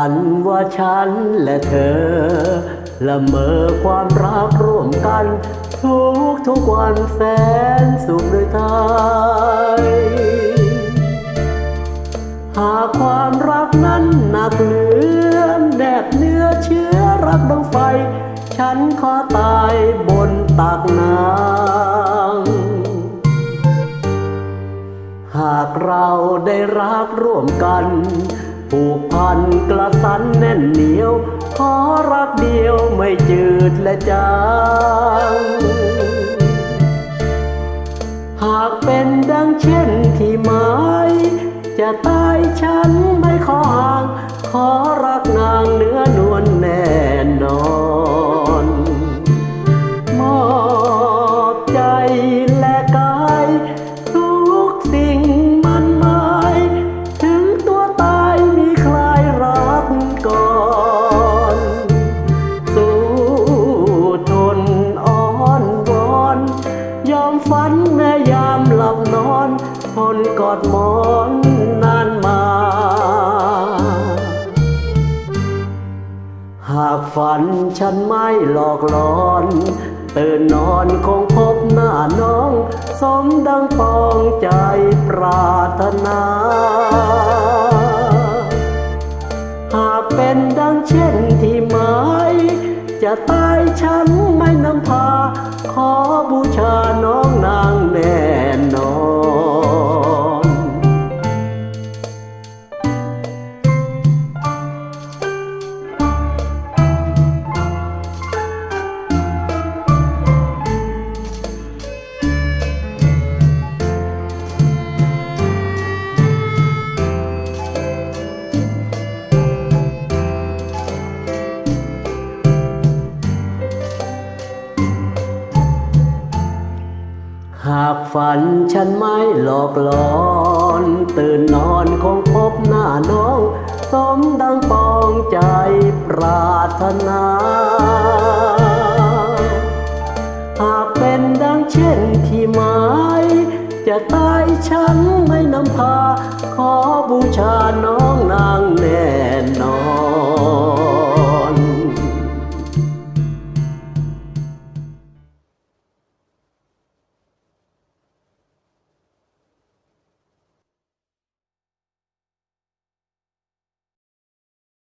ันว่าฉันและเธอ ละเมอความรักร่วมกัน ทุกทุกวันแสนสุขด้วยไทยหากความรักนั้นหนักเหลือแนบเนื้อเชื้อรักดังไฟ ฉันขอตายบนตักนางหากเราได้รักร่วมกัน ผูกพันกระสันแน่นเหนียว ขอรักเดียวไม่จืดและจางหากเป็นดังเช่นที่หมายจะตายฉันไม่ขอห่าง ขอรักนางเนื้อนวลแน่นอน ยามหลับนอนทนกอดหมอนนานมา หากฝันฉันไม่หลอกหลอนตื่นนอนคงพบหน้าน้อง สมดังปองใจปรารถนา หากเป็นดังเช่นที่หมายจะตายฉันไม่นำพา ขอบูชาน้อง นาากฝันฉันไม่หลอกหลอน ตื่นนอนคงพบหน้าน้อง สมดังปองใจปรารถนา หากเป็นดังเช่นที่หมาย จะตายฉันไม่นำพา ขอบูชาน้องนาง